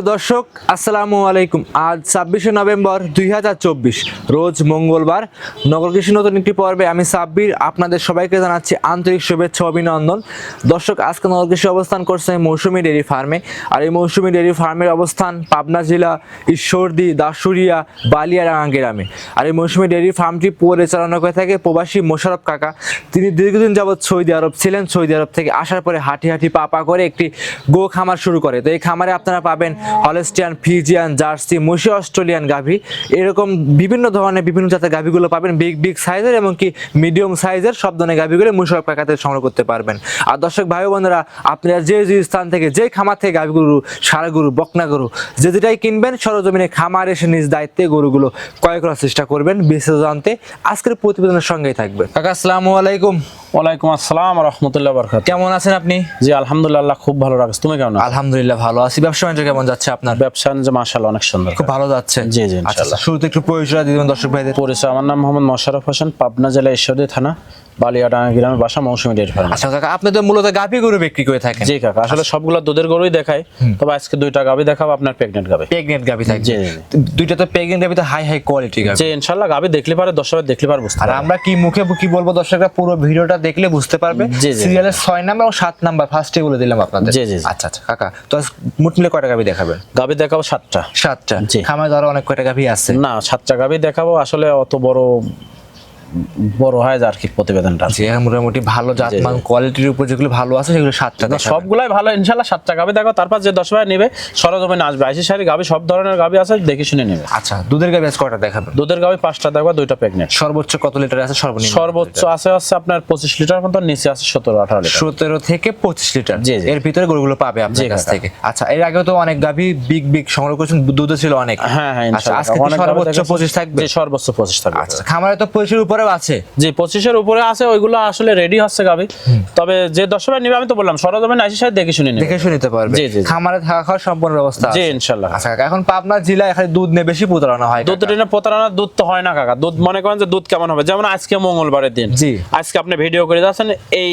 প্রিয় দর্শক, আসসালামু আলাইকুম। আজ ছাব্বিশে নভেম্বর দুই হাজার চব্বিশ, রোজ মঙ্গলবার। নগর কৃষি নতুন একটি পর্বে আমি সাব্বির, আপনাদের সবাইকে জানাচ্ছি আন্তরিক শুভেচ্ছা, অভিনন্দন। দর্শক, আজকে নগর কৃষি অবস্থান করছে মৌসুমী ডেয়ারি ফার্মে। আর এই মৌসুমী ডেয়ারি ফার্মের অবস্থান পাবনা জেলা, ঈশ্বরদী দাসুরিয়া বালিয়াডাঙ্গা গ্রামে আর এই মৌসুমী ডেয়ারি ফার্মটি পরিচালনা করে থাকে প্রবাসী মোশারফ কাকা। তিনি দীর্ঘদিন যাবৎ সৌদি আরব ছিলেন। সৌদি আরব থেকে আসার পরে হাঁটি হাঁটি পা পা করে একটি গো খামার শুরু করে। তো এই খামারে আপনারা পাবেন হলেস্টিয়ান, ফিজিয়ান, জার্সি, মুশি, অস্ট্রেলিয়ান গাভী। এরকম বিভিন্ন ধরনের বিভিন্ন জাতের গাভীগুলো পাবেন, বিগ বিগ সাইজের এবং কি মিডিয়াম সাইজের, সব ধরনের গাভীগুলো মুশারফ কাকাতে সংগ্রহ করতে পারবেন। আর দর্শক ভাই বোনেরা, আপনারা যে যে স্থান থেকে, যে খামার থেকে গাভী গরু সার গরু, বকনা গরু, যে যেটাই কিনবেন, সরজমিনে খামার এসে নিজ দায়িত্বে গরুগুলো ক্রয় করার চেষ্টা করবেন। বিশেষ জানতে আজকের প্রতিবেদনের সঙ্গেই থাকবে কাকা, আসসালামু আলাইকুম। ওয়ালাইকুম আসসালাম রহমতুল্লাহ বরকাত কেমন আছেন আপনি? জি আলহামদুলিল্লাহ খুব ভালো লাগছে তুমি কেমন আলহামদুলিল্লাহ ভালো আছি। ব্যবসা বাণিজ্য কেমন যাচ্ছে আপনার? ব্যবসা যে মাশাআল্লাহ অনেক সুন্দর। খুব ভালো যাচ্ছে। জি, জি, আচ্ছা ইনশাআল্লাহ। শুরুতে একটু পরিচয় দিয়ে দেবেন দর্শক ভাইদের। পরিচয় আমার নাম মোহাম্মদ মোশাররফ হোসেন পাবনা জেলা ঈশ্বরদী থানা। বালিয়াডাঙ্গা গ্রামের বাসা মৌসুমী ডেয়ারি ফার্ম। আচ্ছা কাকা আপনি তো মূলত গাভী গরু বিক্রি করে থাকেন। জি কাকা আসলে সবগুলো দুধের গরুই দেখাই তবে আজকে দুইটা গাবি দেখাবো আপনার প্রেগনেন্ট গাবি প্রেগনেন্ট গাভী থাকে জি, জি, দুইটা তো প্রেগনেন্ট গাভী তো হাই হাই কোয়ালিটি গাভী। যে ইনশাল্লাহ গাবি দেখলে পারে দর্শক দেখলে পারে বুঝতে আর আমরা কি মুখে কি বলব দর্শকরা পুরো ভিডিওটা দেখলে বুঝতে পারবে। জি, জি। সিরিয়ালের ছয় নাম্বার ও সাত নাম্বার ফার্স্টে বলে দিলাম আপনাদের। জি, জি, জি। আচ্ছা আচ্ছা কাকা তো মোট মিলে কয়টা গাভী দেখাবেন? গাবি দেখাবো সাতটা। সাতটা। জি। খামার দ্বারা অনেক কয়টা গাভী আছে? না সাতটা গাবি দেখাবো আসলে অত বড় বড় হয় আর কি প্রতিবেদনটা এখন মোটামুটি ভালো জাতমান কোয়ালিটির উপর যেগুলো ভালো আছে সেগুলো সাতটা না, দেখাবেন। সবগুলাই ভালো ইনশাল্লাহ সাতটা গাবি। দেখো তারপর যে দশ ভাই নেবে সরজমিনে আসবে। আইসি সারি গাবি সব ধরনের গাবি আছে দেখে শুনে নেবে। আচ্ছা দুধের গাভী আজ কয়টা দেখাবেন দুধের গাবি পাঁচটা দেখবা দুইটা প্রেগনেন্ট সর্বোচ্চ কত লিটার আছে? সর্বনিম্ন সর্বোচ্চ আছে হচ্ছে আপনার পঁচিশ লিটার মতো নিচে আছে সতেরো আঠারো লিটার সতেরো থেকে পঁচিশ লিটার জি। এর ভিতরে গরুগুলো পাবে আপনার কাছ থেকে। আচ্ছা এর আগে তো অনেক গাভী বিগ বিগ সংগ্রহ করেছেন দুধ ছিল অনেক। হ্যাঁ হ্যাঁ আচ্ছা আজকে সর্বোচ্চ। পঁচিশ থাকবে। সর্বোচ্চ পঁচিশ থাকবে। আচ্ছা খামারে তো পঁচিশের উপরেও আছে। জি পঁচিশের উপরে আছে ওইগুলো আসলে রেডি হচ্ছে গাবি। তবে যে দশ ভাই নিবে আমি তো বললাম সরজমিনে আইসি সারি দেখে শুনে দেখে শুনিতে পারবে। জি, জি। খামারে থাকা খাওয়ার সম্পূর্ণ ব্যবস্থা জি আছে। ইনশাল্লাহ। আচ্ছা কাকা, এখন পাবনা জেলায় এখানে দুধ নিয়ে বেশি প্রতারণা হয় দুধ। টেনে প্রতারণা দুধ তো হয় না কাকা। দুধ মনে করেন যে দুধ কেমন হবে? যেমন আজকে মঙ্গলবারের দিন। জি। আজকে আপনি ভিডিও করে যাচ্ছেন এই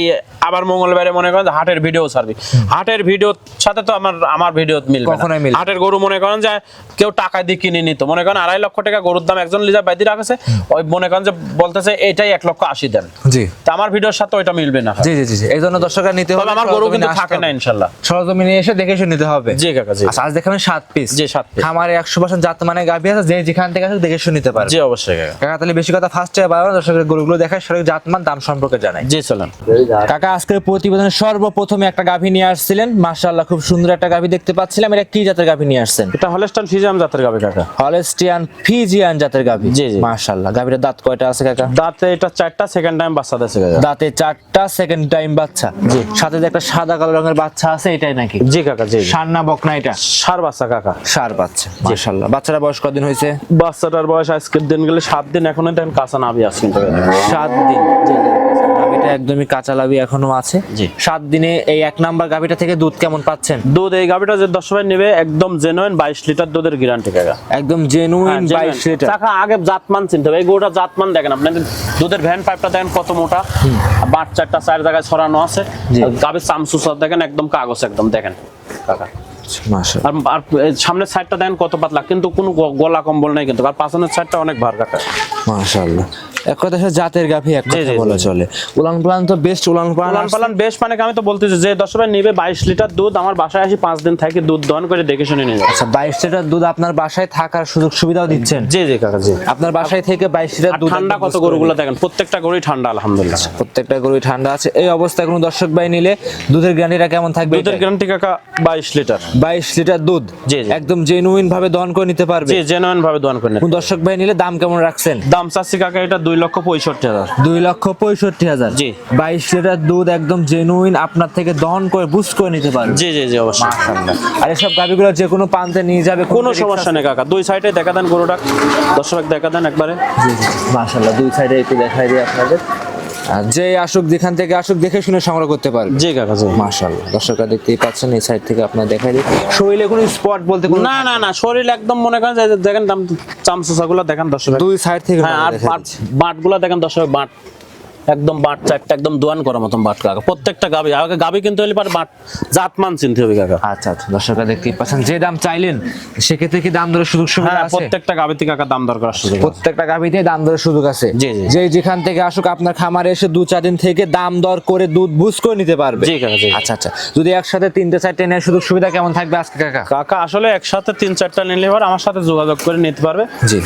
আবার মঙ্গলবারে মনে করেন যে হাটের ভিডিও ছাড়বি। হাটের ভিডিওর সাথে তো আমার আমার ভিডিও মিলবে না। হাটের গরু মনে করেন যে কেউ টাকা দিয়ে কিনে নিত। মনে করেন আড়াই লক্ষ টাকা গরুর দাম একজন লিজা বাইদি রাখেছে। ওই মনে করেন যে বলতেছে এটাই এক লক্ষ আশি দেন। জি। তা আমার ভিডিওর সাথে ওইটা মিলবে না। জি জি জি। এই জন্য দর্শকরা নিতে হবে আমার গরু কিন্তু থাকে না। ইনশাল্লাহ। সরজমিনে এসে দেখে শুনে নিতে হবে। জি কাকা জি। আচ্ছা আজ দেখাবেন সাত পিস জি সাত piece। খামারে একশো পার্সেন্ট জাত মানে গাভী আছে যে যেখান থেকে আসে দেখে শুনে নিতে পারবে। জি অবশ্যই কাকা। তাহলে বেশি কথা ফার্স্ট টাইম বারবার দর্শকের গরুগুলো দেখায় সঠিক জাতমান দাম সম্পর্কে জানাই। জি চলেন। কাকা আজকের প্রতিবেদনে সর্বপ্রথমে একটা গাভী নিয়ে আসছিলেন। মাশাআল্লাহ খুব সুন্দর একটা গাভী দেখতে পাচ্ছিলাম। এটা কি জাতের গাভী নিয়ে আসছেন? এটা হলেস্টান ফিজাম জাতের গাবে কাকা। হলেস্টিয়ান ফিজিয়ান জাতের গাভী। জি, জি। মাশাআল্লাহ গাভীর দাঁত কয়টা আছে কাকা? দাঁতে এটা চারটা সেকেন্ড টাইম বাচ্চা কাকা। দাঁতে চারটা সেকেন্ড টাইম বাচ্চা। জি। সাথে যে একটা সাদা কালো রঙের বাচ্চা আছে এটাই নাকি? জি কাকা জি সার সান্না বকনা এটা? সার বাচ্চা কাকা। সার বাচ্চা মাশাআল্লাহ। বাচ্চারা বয়স কতদিন হয়েছে? বাচ্চাটার বয়স আজকের দিন গেলে সাত দিন এখনও দেন কাঁচা নাবি আছে সাত দিন। গাভীটা একদমই কাঁচা লাভি এখনও আছে। সাত দিনে এই এক নাম্বার গাভীটা থেকে দুধ কেমন পাচ্ছেন? দুধ এই গাবিটা যে দশ ভাই নেবে একদম জেনুইন বাইশ লিটার দুধের গ্যারান্টি কাকা একদম জেনুইন বাইশ লিটার। টাকা আগে জাতমান চিনতে হবে এই গরুটা জাতমান দেখেন আপনি দুধের ভ্যান পাইপটা দেখেন কত মোটা। বাট চারটা চার জায়গায় ছড়ানো আছে। গাবির চামচুসা দেখেন একদম কাগজ একদম দেখেন। কাকা আর সামনের সাইডটা দেখেন কত পাতলা কিন্তু কোনো গলা কম্বল নাই কিন্তু আর পাছনের সাইডটা অনেক ভার কাকা মাশাআল্লাহ। এক কথা জাতের গাভী এক কথা। বলা চলে। উলান পালান তো বেস্ট উলান পালান পালান পালান বেশ মানে আমি তো বলতেছি যে দশ ভাই নিবে বাইশ লিটার দুধ আমার বাসায় আসি পাঁচ দিন থাকি দুধ দহন করে দেখে শুনে নিয়ে আচ্ছা বাইশ লিটার দুধ আপনার বাসায় থাকার সুযোগ সুবিধাও দিচ্ছেন? জি জি কাকা জি। আপনার বাসায় থেকে বাইশ লিটার দুধ ঠান্ডা কত গরুগুলো দেখেন প্রত্যেকটা গরুই ঠান্ডা আলহামদুলিল্লাহ। প্রত্যেকটা গরুই ঠান্ডা আছে। এই অবস্থায় কোনো দর্শক ভাই নিলে দুধের গ্যারান্টিটা কেমন থাকবে দুধের গ্যারান্টি কাকা বাইশ লিটার। বাইশ লিটার দুধ জি। একদম জেনুইন ভাবে দহন করে নিতে পারবে। জি জেনুইন ভাবে দোয়ান করে। দর্শক ভাই নিলে দাম কেমন রাখছেন? দাম চাচ্ছি কাকা এটা দুই লক্ষ পঁয়ষট্টি হাজার। দুই লক্ষ পঁয়ষট্টি হাজার। জি। বাইশ লিটার দুধ একদম জেনুইন আপনার থেকে দহন করে বুস্ট করে নিতে পারবে। জি জি জি অবশ্যই। আর এসব গাভিগুলো যে কোনো প্রান্তে নিয়ে যাবে কোনো সমস্যা নেই কাকা। দুই সাইডে দেখা দেন গরুটা। দর্শক দেখা দেন একবারে। মাশাল্লাহ দুই সাইডে একটু দেখাই দিই আপনাদের। যে আসুক যেখান থেকে আসুক দেখে শুনে সংগ্রহ করতে পারবে। জি কাকা জি। মাশাআল্লাহ। দর্শকরা দেখতেই পাচ্ছেন এই সাইড থেকে আপনার দেখাই দিই। শরীরে কোনো স্পট বলতে কোনো না না না শরীর একদম মনে করেন যে দেখেন দাম চামচাগুলো দেখেন দর্শক। দুই সাইড থেকে হ্যাঁ আর বাটগুলো দেখেন দর্শক বাট। একদম বাট চারটা একদম দোয়ান করার মতন বাট কাকা। প্রত্যেকটা গাবি আগে গাবি কিন্তু হলে পারে বাট জাতমান চিনতে হবে কাকা। আচ্ছা আচ্ছা দর্শকরা দেখতেই পাচ্ছেন যে দাম চাইলেন সেক্ষেত্রে কি দাম দরের সুযোগ সুবিধা হ্যাঁ আছে? প্রত্যেকটা গাবিতে কাকা দাম দর করার সুযোগ। প্রত্যেকটা গাভিতে দাম দরের সুযোগ আছে? জি, জি। যে যেখান থেকে আসুক আপনার খামারে এসে দু চার দিন থেকে দাম দর করে দুধ বুঝ করে নিতে পারবে। জি কাকা জি। আচ্ছা আচ্ছা যদি একসাথে তিনটে চারটে নেয় সুযোগ সুবিধা কেমন থাকবে আজকে কাকা? কাকা আসলে একসাথে তিন চারটা নিলে পারে আমার সাথে যোগাযোগ করে নিতে পারবে। জি।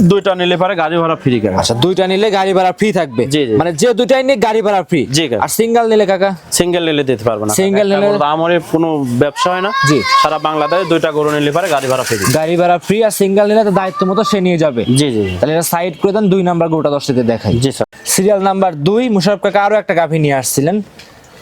দুইটা নিলে পারে গাড়ি ভাড়া ফ্রি কাকা। আচ্ছা দুইটা নিলে গাড়ি ভাড়া ফ্রি থাকবে। মানে যে দুইটাই নিয়ে গাড়ি ভাড়া ফ্রি জি। আর সিঙ্গেল নিলে কাকা? সিঙ্গেল নিলে দিতে পারবে না সিঙ্গেল নিলে- আমার কোনো ব্যবসা হয় না। জি। সারা বাংলাদেশে দুইটা গরু নিলে পারে গাড়ি ভাড়া ফ্রি গাড়ি ভাড়া ফ্রি আর সিঙ্গেল নিলে তো দায়িত্ব মতো সে নিয়ে যাবে। জি জি তাহলে এটা সাইড করে দেন দুই নাম্বার গরুটা দর্শকদের দেখাই। জি স্যার সিরিয়াল নাম্বার দুই মুশারফ কাকা আরও একটা গাভী নিয়ে আসছিলেন।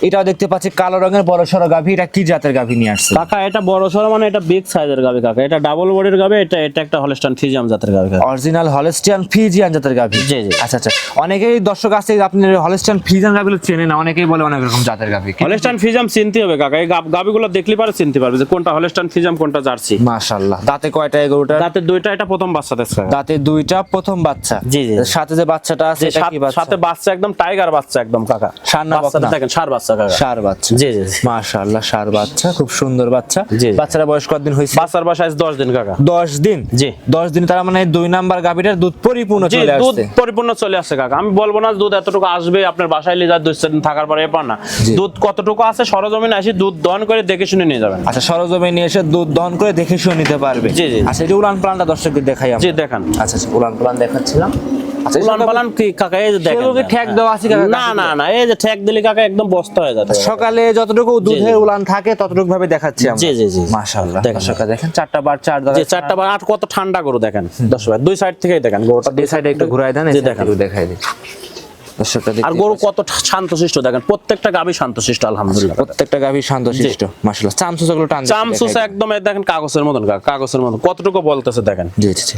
এটাও দেখতে পাচ্ছি কালো রঙের বড় সড়ো গাভী। এটা কি জাতের গাভী নিয়ে আসছে কাকা এটা বড় সড়ো মানে এটা বিগ সাইজের গাবি কাকা। এটা ডাবল বডির গাবি এটা এটা একটা হলস্টান ফিজিয়াম জাতের কাকা। অরিজিনাল হলস্টিয়ান ফিজিয়ান জাতের গাভী? জি, জি। আচ্ছা আচ্ছা। অনেকেই দর্শক আছে আপনি হলস্টিয়ান ফিজিয়ান গাভীগুলো চেনে না অনেকেই বলে অনেক রকম জাতের গাভী। হলস্টান ফিজিয়াম চিনতে হবে কাকা এই গাবিগুলো দেখলে পারে চিনতে পারবে যে কোনটা হলস্টান ফিজিয়াম কোনটা জার্সি মাশাআল্লাহ। দাঁতে কয়টা এই গরুটার? তাতে দুইটা এটা প্রথম বাচ্চা দেখছে। দাঁতে দুইটা প্রথম বাচ্চা। জি, জি। সাথে যে বাচ্চাটা আছে এটা কি বাচ্চা? সাথে বাচ্চা একদম টাইগার বাচ্চা একদম কাকা। না বাচ্চাটা দেখেন সার বাচ্চা। কাকা সার বাচ্চা। জি জি। মাশাআল্লাহ সার বাচ্চা খুব সুন্দর বাচ্চা। বাচ্চারা বয়স কতদিন হয়েছে? বাচ্চার বাসায় দশ দিন কাকা। দশ দিন? জি। দশ দিন তার মানে দুই নাম্বার গাভীটার দুধ পরিপূর্ণ চলে দুধ পরিপূর্ণ চলে আসছে কাকা। আমি বলব না দুধ এতটুকু আসবে আপনার বাসায় যা দুই দিন থাকার পরে এবার না। দুধ কতটুকু আছে সরজমিন আসি দুধ দহন করে দেখে শুনে নিয়ে যাবেন। আচ্ছা সরজমে নিয়ে এসে দুধ দহন করে দেখে শুনে নিতে পারবে। জি, জি। আচ্ছা এটা উলান প্লানটা দর্শকদের দেখাই আমরা। জি দেখান। আচ্ছা আচ্ছা উলান প্লান দেখাচ্ছিলাম। পালান কি কাকা এই যে দেখেন ঠ্যাক দেওয়া আছে কাকা? না না না এই যে ঠ্যাক দিলে কাকা একদম বস্তা হয়ে যাবে। সকালে যতটুকু দুধের উলান থাকে ততটুকু ভাবে দেখাচ্ছি আমরা। জি, জি, জি। মাশাআল্লাহ দর্শকরা দেখেন চারটা বার চার যে চারটা বার আট কত ঠান্ডা গরু দেখেন। দশ দুই সাইড থেকেই দেখেন গরুটা দুই সাইডে একটু ঘুরাই দেন এই জি, side দেখান। একটু দেখাই দিই। আর গরু কত শান্তশিষ্ট দেখেন প্রত্যেকটা গাবি শান্তশিষ্ট আলহামদুলিল্লাহ। প্রত্যেকটা গাভী শান্তশিষ্ট মাশাআল্লাহ। চামচুসগুলো টান দিচ্ছে, একদম দেখেন কাগজের মতন কাগজের মতন। কতটুকু বলতেছে দেখেন। জি জি।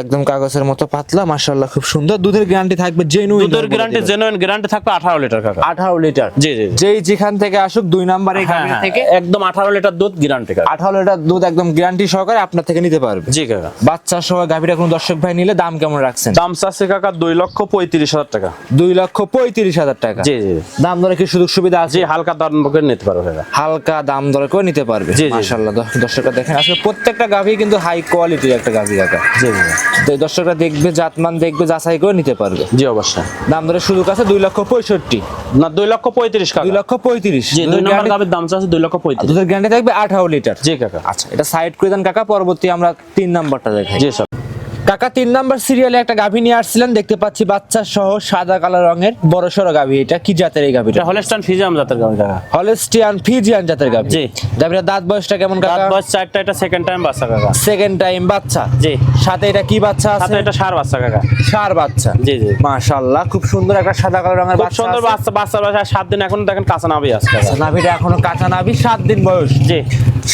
একদম কাগজের মতো পাতলা মাশাআল্লাহ খুব সুন্দর। দুধের গ্যারান্টি থাকবে জেনুইন দুধের গ্যারান্টি জেনুইন গ্যারান্টি থাকবে আঠারো লিটার কাকা। আঠারো লিটার। জি জি। যেই যেখান থেকে আসুক দুই নাম্বারে হ্যাঁ, হ্যাঁ, থেকে। একদম আঠারো লিটার দুধ গ্যারান্টি কাকা। আঠারো লিটার দুধ একদম গ্যারান্টি সহকারে আপনার থেকে নিতে পারবে। জি কাকা। বাচ্চা সহ গাভীটা কোনো দর্শক ভাই নিলে দাম কেমন রাখছেন? দাম চাচ্ছে কাকা দুই লক্ষ পঁয়ত্রিশ হাজার টাকা। দুই লক্ষ পঁয়ত্রিশ হাজার টাকা। জি জি দাম দরে কি সুযোগ সুবিধা আছে? হালকা দাম করে নিতে পারবে কাকা। হালকা দাম দরে করে নিতে পারবে। জি, জি। মাশাআল্লাহ দর্শকরা দেখেন আজকে প্রত্যেকটা গাভী কিন্তু হাই কোয়ালিটির একটা গাভী কাকা। জি জি। তো এই দর্শকরা দেখবে জাতমান দেখবে যাচাই করে নিতে পারবে। জি অবশ্যই। দাম ধরে সুযোগ আছে দুই লক্ষ পঁয়ষট্টি। না দুই লক্ষ পঁয়ত্রিশ দুই লক্ষ পঁয়ত্রিশ। জি দুই নম্বর গাবির দাম চাচ্ছে দুই লক্ষ পঁয়ত্রিশ। দুধের গ্যারান্টি থাকবে আঠারো লিটার। জি কাকা। আচ্ছা এটা সাইড করে দেন কাকা পরবর্তী আমরা তিন নাম্বারটা দেখাই। জি স্যার। কাকা তিন নাম্বার সিরিয়ালে একটা গাভী নিয়ে আসছিলেন দেখতে পাচ্ছি বাচ্চা সহ সাদা কালো রঙের বড় সড়ো গাভী এটা। কি জাতের এই গাভীটা? হলস্টান ফিজাম জাতের গাবি কাকা। হলস্টিয়ান ফিজিয়ান জাতের গাভী। জি। গাভীর দাঁত বয়সটা কেমন কাকা? বয়স চারটা এটা সেকেন্ড টাইম বাচ্চা কাকা। সেকেন্ড টাইম বাচ্চা? জি। সাথে এটা কি বাচ্চা আছে? সাথে এটা সার বাচ্চা কাকা। সার বাচ্চা। জি জি। মাশাআল্লাহ খুব সুন্দর একটা সাদা কালো রঙের বাচ্চা সুন্দর বাচ্চা বাচ্চা বাচ্চা সাত দিন এখন দেখেন কাঁচা নাবি আছে। নাভিটা এখনও কাঁচা নাভি সাত দিন বয়স। জি।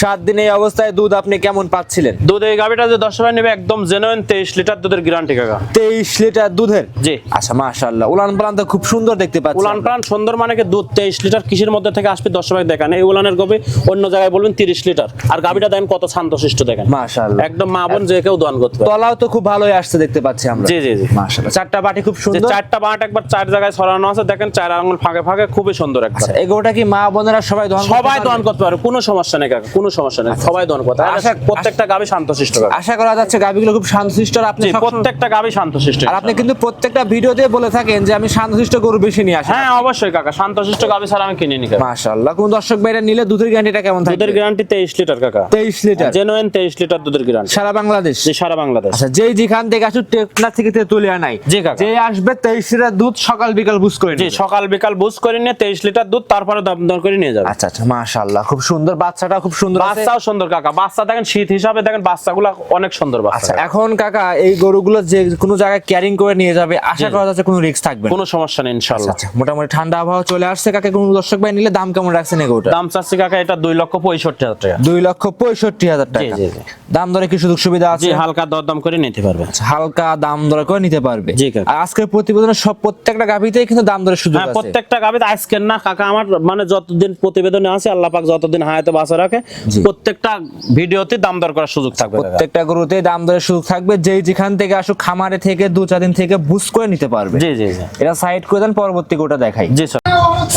সাত দিন এই অবস্থায় দুধ আপনি কেমন পাচ্ছিলেন? দুধ এই গাভীটা যে দশ নেবে একদম জেনুইন তেইশ লিটার দুধের গ্যারান্টি কাকা। তেইশ লিটার দুধের? জি। আচ্ছা মাশাআল্লাহ। উলান পালান তো খুব সুন্দর দেখতে পাচ্ছি উলান প্রাণ সুন্দর মানে কি দুধ তেইশ লিটার কিসের মধ্যে থেকে আসবে? দশ সময় দেখান এই উলানের গবি অন্য জায়গায় বলবেন তিরিশ লিটার। আর গাবিটা দেখেন কত শান্তশিষ্ট দেখেন। মাশাআল্লাহ। একদম মা বোন যে কেউ দোয়ান করতে তলাও তো খুব ভালোই আসছে দেখতে পাচ্ছি আমরা। জি জি জি। মাশাআল্লাহ। চারটা বাটি খুব সুন্দর। চারটা বাট একবার চার জায়গায় ছড়ানো আছে দেখেন চার আঙুল ফাঁকে ফাঁকে খুবই সুন্দর একবার আচ্ছা, এগোটা কি মা বোনেরা সবাই দহন সবাই? দোয়ান করতে পারে কোনো সমস্যা নেই কাকা কোনো সমস্যা নেই সবাই দোয়ান করতে আশা- প্রত্যেকটা গাবি শান্তশিষ্ট আশা করা যাচ্ছে গাভিগুলো খুব শান্তশিষ্ট আর আপনি প্রত্যেকটা গাবি শান্তশিষ্ট। আর আপনি কিন্তু প্রত্যেকটা ভিডিওতে বলে থাকেন যে আমি শান্তশিষ্ট গরু বেশি নিয়ে আসি। হ্যাঁ অবশ্যই কাকা শান্তশিষ্ট গাবি ছাড়া আমি কিনে নি মাশাআল্লাহ কোন দর্শক ভাইরা নিলে দুধের গ্যারান্টিটা কেমন দুধের গ্যারান্টি তেইশ লিটার কাকা। তেইশ লিটার? জেনুইন তেইশ লিটার দুধের গ্যারান্টি সারা বাংলাদেশ? যে সারা বাংলাদেশ। আচ্ছা যেই যেখান থেকে আসুক টেকনা থেকে তুলে আনাই জি কাকা। যে আসবে তেইশ লিটার দুধ সকাল বিকাল বুঝ করে জি সকাল বিকাল বুঝ করে নিয়ে তেইশ লিটার দুধ তারপরে দাম দর করে নিয়ে যাবে। আচ্ছা আচ্ছা মাশাআল্লাহ খুব সুন্দর বাচ্চাটা খুব সুন্দর। বাচ্চাও সুন্দর কাকা। বাচ্চা দেখেন শীত হিসাবে দেখেন বাচ্চাগুলো অনেক সুন্দর আচ্ছা বাচ্চা এখন কাকা এই গরুগুলো যে কোনো জায়গায় ক্যারিং করে নিয়ে যাবে আশা করা যাচ্ছে কোনো রিস্ক থাকবে কোনো সমস্যা নেই ইনশাল্লাহ। আচ্ছা মোটামুটি ঠান্ডা আবহাওয়া চলে আসছে কাকে কোনো দর্শক ভাই নিলে দাম কেমন রাখছেন এই গরুটা দাম চাচ্ছি কাকা এটা দুই লক্ষ পঁয়ষট্টি হাজার টাকা। দুই লক্ষ পঁয়ষট্টি হাজার টাকা। জি, জি। দাম দরে কি সুযোগ সুবিধা আছে? জি হালকা দরদাম করে নিতে পারবে। আচ্ছা, হালকা দাম দরে করে নিতে পারবে। জি, কাকা। আর আজকের প্রতিবেদনের সব প্রত্যেকটা গাভিতেই কিন্তু দাম দরের সুযোগ হ্যাঁ আছে। প্রত্যেকটা গাবে আজকের না কাকা আমার মানে যতদিন প্রতিবেদনে আছে আল্লাহ পাক যতদিন হায়াতে বাঁচা রাখে প্রত্যেকটা ভিডিওতে দাম দর করার সুযোগ থাকবে প্রত্যেকটা গরুতে দাম দরের সুযোগ থাকবে। যেই যেখান থেকে আসুক খামারে থেকে দু চার দিন থেকে বুস করে নিতে পারবে। জি জি এটা সাইড করে দেন পরবর্তী গোটা দেখাই। জি স্যার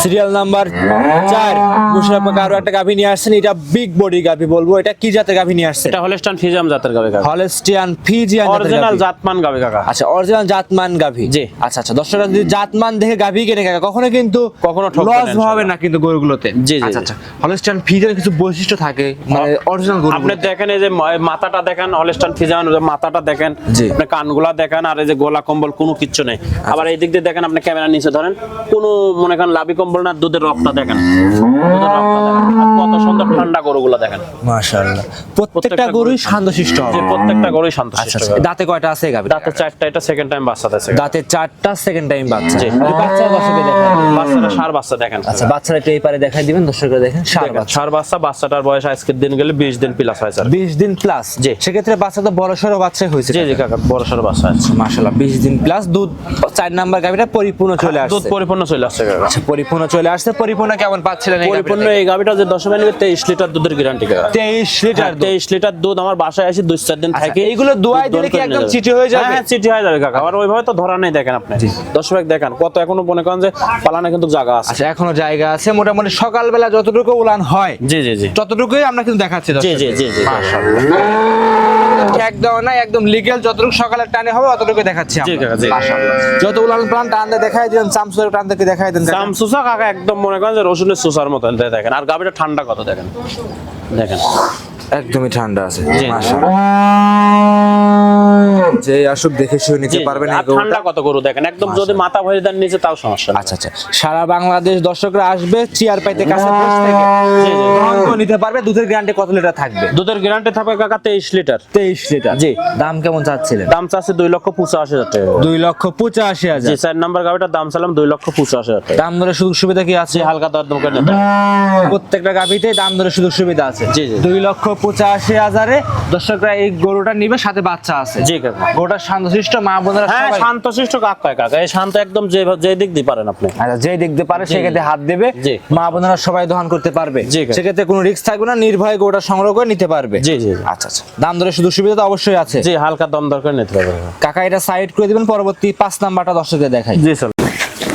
সিরিয়াল নাম্বার চার মুশারফ আরও একটা গাভী নিয়ে আসছেন এটা বিগ বডি গাভী বলব। এটা কি জাতের গাভী নিয়ে আসছে? এটা হলস্টান ফিজাম জাতের গাবে কাকা। হলস্টিয়ান ফিজিয়ান অরিজিনাল জাতমান গাবে কাকা। আচ্ছা অরিজিনাল জাতমান গাভী। জি। আচ্ছা আচ্ছা দর্শকরা যদি জাতমান দেখে গাভী কেনে কাকা কখনো কিন্তু কখনো ঠকবে না লস হবে না কিন্তু গরুগুলোতে। জি, জি, আচ্ছা। আচ্ছা হলস্টিয়ান ফিজিয়ান কিছু বৈশিষ্ট্য থাকে মানে অরিজিনাল গরু আপনি দেখেন এই যে মাথাটা দেখেন হলস্টান ফিজাম মাথাটা দেখেন। জি। আপনি কানগুলা দেখেন আর এই যে গোলা কম্বল কোনো কিচ্ছু নেই। আবার এই দিক দিয়ে দেখেন আপনি ক্যামেরা নিচে ধরেন কোনো মনে করেন লাভি কম্বল না দুধের রক্তটা দেখেন। দুধের দেখেন। কত সুন্দর ঠান্ডা গরুগুলা দেখেন। মাশাআল্লাহ। প্রত্যেকটা গরুই শান্তশিষ্ট হবে। প্রত্যেকটা গরুই আচ্ছা আচ্ছা দাঁতে কয়টা আছে গাভী দাঁতে চারটা এটা সেকেন্ড টাইম বাচ্চা দিয়েছে দাঁতে চারটা সেকেন্ড টাইম বাচ্চা। জি। বাচ্চা দর্শকে দেখেন বাচ্চাটা সার বাচ্চা দেখেন। আচ্ছা বাচ্চারা একটু এই পারে দেখাই দিবেন দর্শকরা দেখেন সার বাচ্চা। সার বাচ্চা বাচ্চাটার বয়স আজকের দিন গেলে বিশ দিন প্লাস হয় স্যার বিশ দিন প্লাস জি। সেক্ষেত্রে বাচ্চা তো বড় সড়ো বাচ্চাই হয়েছে জি জি কাকা বড় বাচ্চা আছে। দিন প্লাস দুধ চার নাম্বার পরিপূর্ণ চলে দুধ পরিপূর্ণ চলে আসছে কাকা। আচ্ছা পরিপূর্ণ চলে আসছে পরিপূর্ণ কেমন পাচ্ছিলেন এই পরিপূর্ণ এই গাভিটা যে মিনিট লিটার দুধের গ্যারান্টি কাকা। লিটার তেইশ লিটার দুধ আমার বাসায় আসি দুই চার দিন আচ্ছা, থাকে। এইগুলো দিলে কি একদম হয়ে যাবে? হ্যাঁ চিঠি হয়ে যাবে কাকা। আর ওইভাবে তো ধরা নেই দেখেন আপনি। দর্শক দেখেন কত এখনও মনে করেন যে পালানে কিন্তু জায়গা আছে। আচ্ছা এখনও জায়গা আছে। মোটামুটি সকালবেলা যতটুকু উলান হয় জি জি জি। ততটুকুই আমরা কিন্তু দেখাচ্ছি জি। জি জি জি ঠেক দেওয়া নাই একদম লিগেল যতটুকু সকালের টানে হবে অতটুকু দেখাচ্ছি যতগুলো প্রাণ কাকা জি। যত উলান প্লান টান দেখাই দেন চামচের টান থেকে দেখাই দেন দাম সুসা কাকা একদম মনে করেন যে রসুনের সুসার মতন দেখেন। আর গাবিটা ঠান্ডা কত দেখেন। দেখেন। একদমই ঠান্ডা আছে যে আসুক দেখে শুনে নিতে পারবেন ঠান্ডা কত গরু দেখেন? একদম যদি মাথা ভরে দেন নিচে তাও সমস্যা আচ্ছা আচ্ছা। সারা বাংলাদেশ দর্শকরা আসবে চেয়ার পাইতে কাছে বসে থেকে। জি, জি। নিতে পারবে দুধের গ্যারান্টি কত লিটার থাকবে? দুধের গ্যারান্টি থাকবে কাকা তেইশ লিটার। তেইশ লিটার। জি। দাম কেমন চাচ্ছিলেন? দাম চাচ্ছে দুই লক্ষ পঁচাশি হাজার টাকা। দুই লক্ষ পঁচাশি জি হাজার চার নাম্বার গাভিটার দাম চালাম দুই লক্ষ পঁচাশি হাজার টাকা। দাম দরে সুযোগ সুবিধা কি আছে? হালকা দর দম করে প্রত্যেকটা গাভিতে দাম দরে সুযোগ সুবিধা আছে। জি, জি। দুই লক্ষ পঁচাশি হাজারে দর্শকরা এই গরুটা নিবে সাথে বাচ্চা আছে। জি কাকা। গরুটা শান্তশিষ্ট মা বোনেরা হ্যাঁ শান্তশিষ্ট কাক কাকা। এই শান্ত একদম যে যে দিক দিয়ে পারেন আপনি। আচ্ছা যে দেখতে পারে সেক্ষেত্রে হাত দেবে। মা বোনেরা সবাই দহন করতে পারবে। সেক্ষেত্রে কোনো রিস্ক থাকবে না নির্ভয় গোটা সংগ্রহ করে নিতে পারবে। জি, জি। আচ্ছা আচ্ছা। দাম দরে সুযোগ সুবিধা তো অবশ্যই আছে। জি হালকা দম দর করে নিতে পারবে কাকা। এটা সাইড করে দিবেন পরবর্তী পাঁচ নাম্বারটা দর্শকদের দেখাই। জি স্যার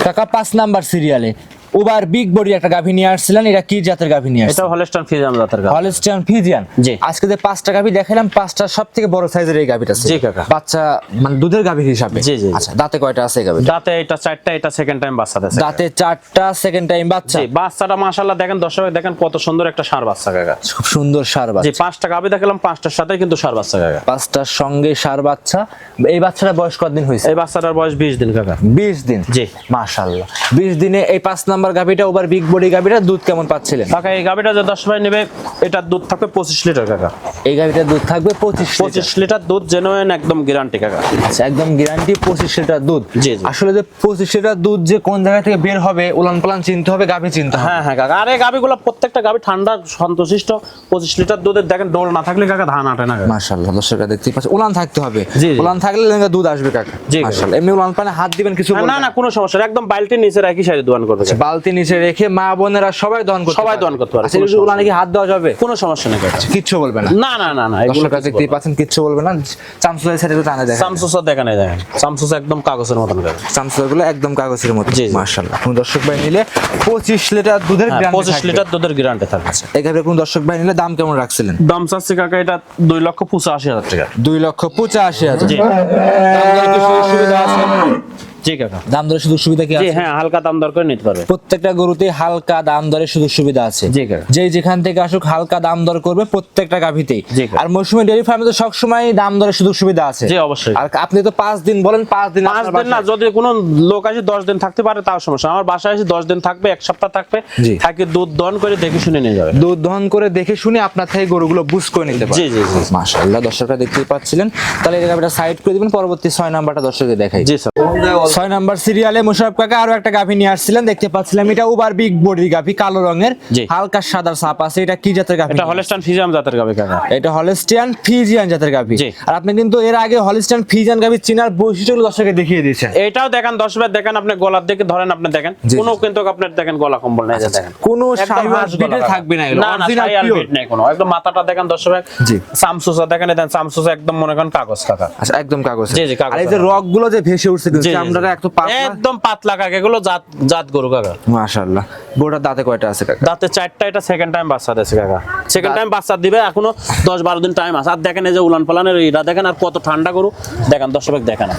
কাকা পাঁচ নাম্বার সিরিয়ালে ওবার বিগ বডি একটা গাভী নিয়ে আসছিলেন। এটা কি জাতের গাভী নিয়ে এটা হলস্টান ফিজাম জাতের গাছ হলস্টিয়ান ফিজিয়ান জি। আজকে যে পাঁচটা গাভী দেখালাম পাঁচটা সব থেকে বড় সাইজের এই গাভীটা জি, কাকা। বাচ্চা মানে দুধের গাভীর হিসাবে। জি, জি। আচ্ছা দাঁতে কয়টা আছে গাভীটা? দাঁতে এটা চারটা এটা সেকেন্ড টাইম বাচ্চা দিয়েছে দাঁতে চারটা সেকেন্ড টাইম বাচ্চা। জি বাচ্চাটা মাশাআল্লাহ দেখেন দর্শক দেখেন কত সুন্দর একটা সার বাচ্চা কাকা। খুব সুন্দর সার বাচ্চা। জি পাঁচটা গাভী দেখালাম পাঁচটার সাথে কিন্তু সার বাচ্চা কাকা। পাঁচটার সঙ্গে সার বাচ্চা। এই বাচ্চাটা বয়স কতদিন হয়েছে? এই বাচ্চাটার বয়স বিশ দিন কাকা। বিশ দিন? জি। মাশাল্লাহ বিশ দিনে এই পাঁচ নাম্বার গাভীটা ওভার বিগ বডি গাভীটা দুধ কেমন পাচ্ছিলেন? কাকা এই গাবিটা যে দশ ভাই নেবে এটার দুধ থাকবে পঁচিশ লিটার কাকা। এই গাভীটার দুধ থাকবে পঁচিশ পঁচিশ লিটার দুধ জেনুইন একদম গ্যারান্টি কাকা। আচ্ছা একদম গ্যারান্টি পঁচিশ লিটার দুধ। জি। আসলে যে পঁচিশ লিটার দুধ যে কোন জায়গা থেকে বের হবে উলান পালান চিনতে হবে গাভী চিনতে হ্যাঁ হ্যাঁ কাকা। আর এই গাবিগুলো প্রত্যেকটা গাবি ঠান্ডা সন্তুষ্ট পঁচিশ লিটার দুধের দেখেন ডোল না থাকলে কাকা ধান আটে না। মাশাআল্লাহ দর্শকরা দেখতে পাচ্ছে উলান থাকতে হবে। উলান থাকলে দুধ আসবে কাকা। মাশাআল্লাহ। এমনি উলান পানে হাত দিবেন কিছু না না কোনো সমস্যা একদম বালতির নিচে রাখি সারি দোয়ান করবে কাকা। বালতি নিচে রেখে মা বোনেরা সবাই দহন করতে সবাই। দহন করতে পারবে, আচ্ছা, কোনো এই যে উলানে কি হাত দেওয়া যাবে? কোনো সমস্যা নেই কিচ্ছু বলবে না? না না না না এগুলো কিছু। পাচ্ছেন কিচ্ছু বলবে না। তো টানে দেখা দেখেন এই দেখেন। সামসুসা একদম কাগজের মতন চামচুলেরগুলো একদম কাগজের মতো জি। মাশাআল্লাহ। কোন দর্শক ভাই নিলে পঁচিশ লিটার দুধের গ্যারান্টি পঁচিশ লিটার দুধের গ্যারান্টি থাকবে। এখানে কোন দর্শক ভাই নিলে দাম কেমন রাখছিলেন? দাম চাচ্ছি কাকা এটা দুই লক্ষ পঁচাশি হাজার টাকা। দুই লক্ষ পঁচাশি হাজার। জি। দাম দরে কি সুবিধা আছে? জি কাকা। দাম দরে সুযোগ সুবিধা কি আছে? হ্যাঁ হালকা দাম দর করে নিতে পারবে। প্রত্যেকটা গরুতে হালকা দাম দরে সুযোগ সুবিধা আছে। জি কাকা। যেই যেখান থেকে আসুক হালকা দাম দর করবে প্রত্যেকটা আর মৌসুমী ডেয়ারি ফার্মে তো সবসময় দাম দরে সুযোগ সুবিধা আছে। জি অবশ্যই। আর আপনি তো পাঁচ দিন বলেন পাঁচ দিন পাঁচ দিন না যদি কোনো লোক আসে দশ দিন থাকতে পারে তাও সমস্যা। আমার বাসায় এসে দশ দিন থাকবে এক সপ্তাহ থাকবে। থাকি দুধ দহন করে দেখে শুনে নিয়ে যাবে। দুধ দহন করে দেখে শুনে আপনার থেকে গরুগুলো বুঝ করে নিতে পারে জি জি জি। মাশাআল্লাহ দর্শকরা দেখতেই পাচ্ছিলেন। তাহলে এটা সাইড করে দিবেন পরবর্তী ছয় নাম্বারটা দর্শকদের দেখাই। জি স্যার। ছয় নাম্বার সিরিয়ালে মোশারফ কাকা আরও একটা গাভী নিয়ে আসছিলেন দেখতে পাচ্ছিলাম। এটা উবার বিগ বডির গাভী কালো রঙের হালকা সাদা ছাপ আছে। এটা কি জাতের গাভী? এটা হলস্টান ফিজাম জাতের গাবে কাকা। এটা হলিস্টিয়ান ফিজিয়ান জাতের গাভী। আর আপনি কিন্তু এর আগে হলিস্টিয়ান ফিজিয়ান গাভী চিনার বৈশিষ্ট্যগুলো দর্শককে দেখিয়ে দিয়েছেন। এটাও দেখেন দশ বার দেখেন আপনি গলার দিকে ধরেন আপনি দেখেন। কোনো কিন্তু আপনার দেখেন গলা কম্বল নেই যে দেখেন। কোনো গলা বিটে থাকবে না না অরিজিনাল বিট নেই কোনো। একদম মাথাটা দেখেন বার জি। সামসুসা দেখেন দেন সামসুসা একদম মনে করেন কাগজ কাকা। আচ্ছা একদম কাগজ। জি, জি, কাগজ। আর এই যে রকগুলো যে ভেসে উঠছে কিন্তু জি, জি। পাতলা। একদম পাতলা কাকা এগুলো জাত জাত গরু কাকা। মাশাআল্লাহ। গোটা দাঁতে কয়টা আছে কাকা? দাঁতে চারটা এটা সেকেন্ড টাইম বাচ্চা দিয়েছে কাকা। সেকেন্ড টাইম বাচ্চা দিবে এখনও দশ বারো দিন টাইম আছে। আর দেখেন এই যে উলান পালানের এটা দেখেন আর কত ঠান্ডা গরু। দেখেন দর্শক দেখেন।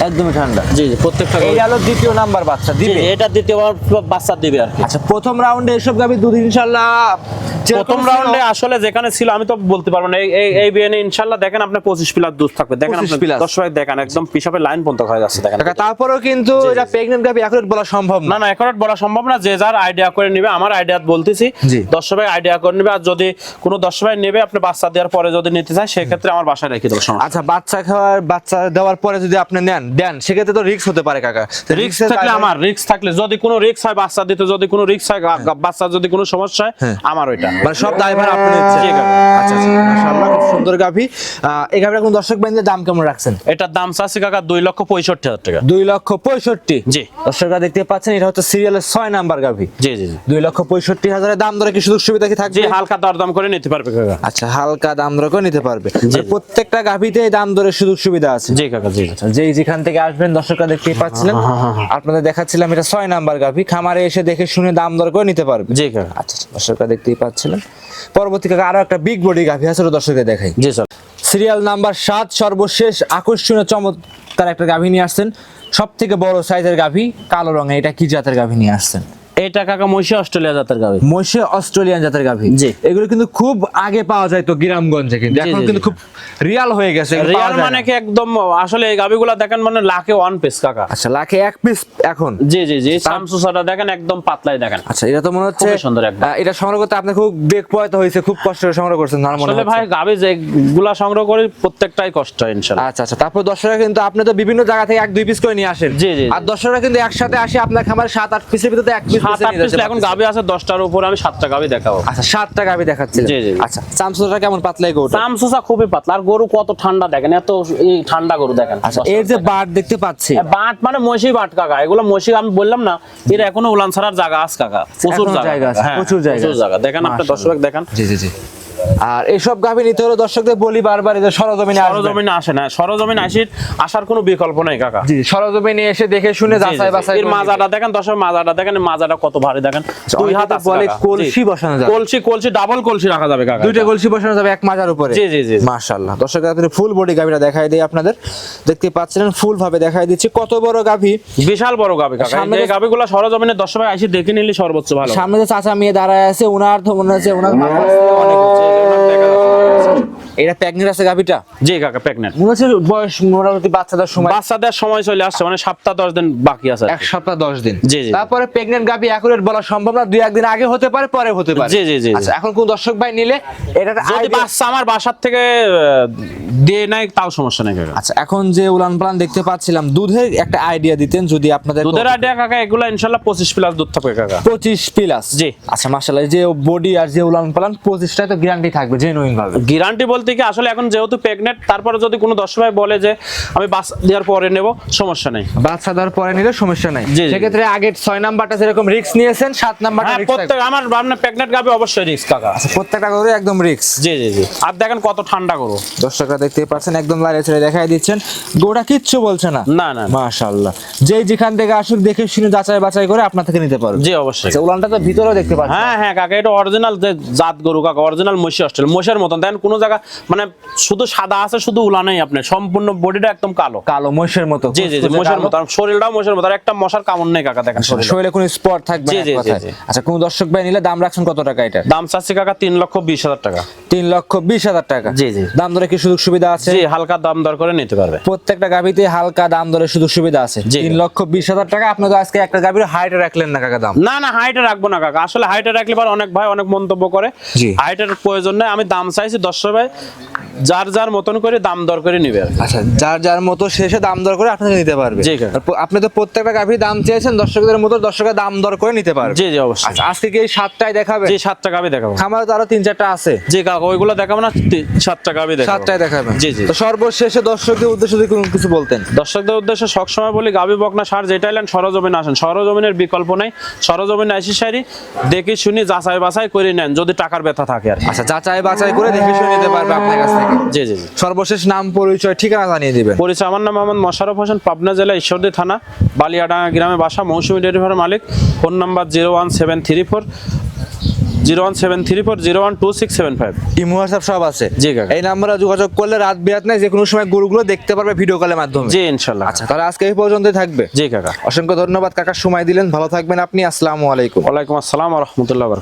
একদমই ঠান্ডা। জি জি প্রত্যেকটা এই হলো দ্বিতীয় নাম্বার বাচ্চা দিবে? এটা দ্বিতীয়বার বাচ্চা দিবে আর কি। আচ্ছা প্রথম রাউন্ডে এসব গাবি দুধ ইনশাআল্লাহ প্রথম রাউন্ডে আসলে যেখানে ছিল আমি তো বলতে পারব না এই- এই বিয়ানে ইনশাল্লাহ দেখেন আপনার পঁচিশ পিলার দুধ থাকবে। দেখেন আপনি। দশ ভাই দেখেন একদম পিসাপের লাইন পর্যন্ত হয়ে যাচ্ছে দেখেন। তারপরেও কিন্তু এটা প্রেগনেন্ট গাবি অ্যাকুরেট বলা সম্ভব না। না এখন বলা সম্ভব না যে যার আইডিয়া করে নেবে আমার আইডিয়া বলতেছি জি। দশ ভাই আইডিয়া করে নেবে আর যদি কোনো দশ ভাই নেবে আপনি বাচ্চা দেওয়ার পরে যদি নিতে চায় সেক্ষেত্রে আমার বাসায় রেখে দেবো আচ্ছা বাচ্চা খাওয়ার বাচ্চা দেওয়ার পরে যদি আপনি নেন দেন সেক্ষেত্রে তো রিস্ক হতে পারে কাকা। রিক্স থাকলে আমার রিক্স থাকলে যদি কোনো রিক্স হয় বাচ্চা দিতে যদি কোনো রিক্স হয় বাচ্চার যদি কোনো সমস্যা হয় হ্যাঁ। আমার ওইটা। মানে সব দায়ভার আপনি নিচ্ছেন। আচ্ছা আচ্ছা মাশাআল্লাহ খুব সুন্দর গাভি। এই গাভিটা কোন দর্শক বান্ধবের দাম কেমন রাখছেন? এটার দাম চাচ্ছি কাকা দুই লক্ষ পঁয়ষট্টি হাজার টাকা। দুই লক্ষ পঁয়ষট্টি? জি। দর্শকরা দেখতে পাচ্ছেন এটা হচ্ছে সিরিয়ালের ছয় নাম্বার গাভি। জি জি জি। দুই লক্ষ পঁয়ষট্টি হাজারের দাম ধরে কি সুযোগ সুবিধা কি থাকবে? হালকা দরদাম করে নিতে পারবে কাকা। আচ্ছা হালকা দাম দর করে নিতে পারবে। প্রত্যেকটা গাভিতে দাম দরে সুযোগ সুবিধা আছে। জি কাকা জি। আচ্ছা, যেই যেখান থেকে আসবেন দর্শকরা দেখতে পাচ্ছিলেন। আপনাদের দেখাচ্ছিলাম এটা ছয় নাম্বার গাভি। খামারে এসে দেখে শুনে দাম দর করে নিতে পারবে। জি কাকা আচ্ছা আচ্ছা, দর্শকরা দেখতেই পাচ্ছিলেন। পরবর্তীকালে আরও একটা বিগ বডি গাভি আছে দর্শকদের দেখাই। জি স্যার। সিরিয়াল নাম্বার সাত সর্বশেষ আকর্ষণীয় চমৎকার একটা গাভি নিয়ে আসছেন। সব থেকে বড় সাইজের গাভি কালো রঙের এটা কি জাতের গাভি নিয়ে আসছেন? এটা কাকা মহিষা অস্ট্রেলিয়া জাতের গাবে মহিষে অস্ট্রেলিয়ান জাতের গাভি। জি। এগুলো কিন্তু খুব আগে পাওয়া যায় তো গ্রামগঞ্জে কিন্তু। এখন কিন্তু খুব রিয়াল হয়ে গেছে রিয়াল মানে কি একদম আসলে এই গাবিগুলা দেখেন মানে লাখে ওয়ান পিস কাকা। আচ্ছা লাখে এক পিস এখন? জি জি জি সামসুসাটা দেখেন একদম পাতলাই দেখেন। আচ্ছা এটা তো মনে হচ্ছে সুন্দর একদম। এটা সংগ্রহ করতে আপনি খুব বেগ পোয়াতে হয়েছে খুব কষ্ট করে সংগ্রহ করছেন আমার মনে আসলে ভাই গাবি যেগুলা সংগ্রহ করি প্রত্যেকটাই কষ্ট ইনশাল্লাহ। আচ্ছা আচ্ছা তারপর দর্শকরা কিন্তু আপনি তো বিভিন্ন জায়গা থেকে এক দুই পিস করে নিয়ে আসেন। জি, জি, জি। আর দর্শকরা কিন্তু একসাথে আসে আপনার খামারে সাত আট পিসের ভিতরে এক পিস সাত আট পিস এখন গাবি আছে দশটার উপরে আমি সাতটা গাবি দেখাবো। আচ্ছা সাতটা গাবি দেখাচ্ছিলেন জি, জি, জি। আচ্ছা কেমন পাতলাই খুবই পাতলা আর গরু কত ঠান্ডা দেখেন এত এই ঠান্ডা গরু দেখেন। আচ্ছা এর যে বাট দেখতে পাচ্ছি। এ বাট মানে মশি বাট কাকা। এগুলো মশি আমি বললাম না এর এখনও উলান ছাড়ার জায়গা আছে কাকা। প্রচুর জায়গা জায়গা আছে, হ্যাঁ, প্রচুর জায়গা প্রচুর। জায়গা। দেখেন আপনি মাশাআল্লাহ। দর্শক দেখেন। জি জি জি। আর এইসব গাভি নিতে হলে দর্শকদের বলি বারবার যে সরজমিনে আসবেন। সরজমিনে আসে না। সরজমিনে আসি আসার কোনো বিকল্প নাই কাকা। জি সরজমিনে এসে দেখে শুনে যাচাই বাছাই এর মাজাটা দেখেন দর্শক মাজাটা দেখেন মাজাটা কত ভারী দেখেন। দুই অনেকে হাত বলে কলসি বসানো যাবে। কলসি কলসি ডাবল কলসি রাখা যাবে কাকা। দুইটা কলসি বসানো যাবে এক মাজার উপরে। জি, জি, জি। মাশাআল্লাহ। দর্শকরা আপনি ফুল বডি গাভিটা দেখাই দিই আপনাদের। দেখতে পাচ্ছেন ফুল ভাবে দেখাই দিচ্ছি। কত বড় গাভি? বিশাল বড় গাবি কাকা। সামনে এই যে- গাবিগুলো সরজমিনে ভাই আসি দেখে নিলে সর্বোচ্চ ভালো। সামনে যে চাচা মেয়ে দাঁড়ায় আছে ওনার তো মনে হচ্ছে ওনার মাথা অনেক Tschüss. এটা প্যাগনেট আছে গাভিটা? জি কাকা প্রেগনেন্ট মনে হচ্ছে বয়স মোটামুটি বাচ্চাদের সময়। বাচ্চাদের সময় চলে আসছে মানে সপ্তাহ দশ দিন বাকি আছে এক সপ্তাহ দশ দিন। জি, জি। তারপরে প্রেগনেন্ট গাভি অ্যাকুরেট বলা সম্ভব না দুই একদিন আগে হতে পারে পরে হতে পারে। জি, জি, জি। আচ্ছা এখন কোন দর্শক ভাই নিলে এটা যদি বাচ্চা আমার বাসার থেকে দিয়ে নেয় তাও সমস্যা নেই আচ্ছা এখন যে উলান পালান দেখতে পাচ্ছিলাম দুধের একটা আইডিয়া দিতেন যদি আপনাদের দুধের আইডিয়া কাকা এগুলো ইনশাল্লাহ পঁচিশ প্লাস দুধ থাকবে কাকা। পঁচিশ প্লাস জি। আচ্ছা মাসাল্লাহ যে বডি আর যে উলান পালান পঁচিশটা তো গ্যারান্টি থাকবে জেনুইন ভাবে। গ্যারান্টি বলতে কি আসলে এখন যেহেতু প্রেগনেন্ট তারপরে যদি কোনো দশ ভাই বলে যে আমি বাস দেওয়ার পরে নেব সমস্যা নেই। বাচ্চা দেওয়ার পরে নিলে সমস্যা নাই। সেক্ষেত্রে আগে ছয় নাম্বারটা যেরকম রিক্স নিয়েছেন সাত নাম্বারটা হ্যাঁ প্রত্যেক আমার আপনার প্রেগনেন্ট গাবে অবশ্যই রিস্ক কাকা প্রত্যেকটা করে একদম রিক্স জি জি জি। আর দেখেন কত ঠান্ডা করো দর্শকরা দেখতেই পাচ্ছেন একদম লাইনে ছেড়ে দেখাই দিচ্ছেন। গোটা কিচ্ছু বলছে না। না না। মাশাআল্লাহ। যেই যেখান থেকে আসুক দেখে শুনে যাচাই বাছাই করে আপনার থেকে নিতে পারবে। জি অবশ্যই। আচ্ছা উলানটা তো ভিতরেও দেখতে পাচ্ছেন। হ্যাঁ হ্যাঁ কাকা এটা অরিজিনাল যে জাত গরু কাকা অরিজিনাল মহিষি অস্ট্রেল মহিষের মতন। দেখেন কোনো জায়গা মানে শুধু সাদা আছে শুধু উলানেই আপনি সম্পূর্ণ বডিটা একদম কালো। কালো মহিষের মতো। জি জি মহিষের মতো আর শরীরটাও মহিষের মতো আর একটা মশার কামড় নেই কাকা দেখেন শরীরে। শরীরে কোনো স্পট থাকবে জি, না জি। আচ্ছা কোন দর্শক ভাই নিলে দাম রাখছেন কত টাকা এটা দাম চাচ্ছি কাকা তিন লক্ষ বিশ হাজার টাকা। তিন লক্ষ বিশ হাজার টাকা। জি, জি। দাম দরে কি সুযোগ সুবিধা আছে? জি হালকা দাম দর করে নিতে পারবে। প্রত্যেকটা গাভিতে হালকা দাম দরে সুযোগ সুবিধা আছে। তিন লক্ষ বিশ হাজার টাকা আপনি তো আজকে একটা গাভির হাইটে রাখলেন না কাকা দাম। না না হাইটে রাখব না কাকা। আসলে হাইটে রাখলে পর অনেক ভাই অনেক মন্তব্য করে। হাইটের প্রয়োজন নেই আমি দাম চাইছি দশ ভাই যার যার মতন করে দাম দর করে নিবে আচ্ছা যার যার মতো শেষে দাম দর করে আপনাকে নিতে পারবে। জি, আপনি তো প্রত্যেকটা গাভীর দাম চেয়েছেন দর্শকদের মতো দর্শকের দাম দর করে নিতে পারবে। জি জি অবশ্যই। আচ্ছা আজকে কি এই সাতটাই দেখাবে? জি সাতটা গাবি দেখাবো। খামারে তো আরও তিন চারটা আছে। জি কাকা ওইগুলো দেখাবো না সাতটা গাবি দেখাবো। সাতটাই দেখাবে। জি জি। তো সর্বশেষে দর্শকদের উদ্দেশ্যে যদি কোনো কিছু বলতেন। দর্শকদের উদ্দেশ্যে সবসময় বলি গাবি বকনা সার যেটা এলেন সরজমিনে আসেন। সরজমিনের বিকল্প নেই। সরজমিনে আসি সারি দেখি শুনি যাচাই বাছাই করে নেন যদি টাকার ব্যথা থাকে আর আচ্ছা যাচাই বাছাই করে দেখে শুনে নিতে পারবে আপনার কাছ থেকে? জি জি জি। সর্বশেষ নাম পরিচয় ঠিকানা জানিয়ে দিবেন। পরিচয় আমার নাম মোহাম্মদ মোশারফ হোসেন পাবনা জেলা ঈশ্বরদী থানা বালিয়াডাঙ্গা গ্রামে বাসা মৌসুমী ডেয়ারি ফার্মের মালিক। Phone number zero one seven three four zero one seven three four zero one two six seven five. Imo WhatsApp সব আছে? জি কাকা। এই নাম্বারে যোগাযোগ করলে রাত বিরাত নাই যে কোনো সময় গরুগুলো দেখতে পারবে ভিডিও কলের মাধ্যমে। জি ইনশাল্লাহ। আচ্ছা তাহলে আজকে এই পর্যন্তই থাকবে। জি কাকা। অসংখ্য ধন্যবাদ কাকা। সময় দিলেন। ভালো থাকবেন আপনি। আসসালামু আলাইকুম। ওয়ালাইকুম আসসালাম রহমতুল্লাহ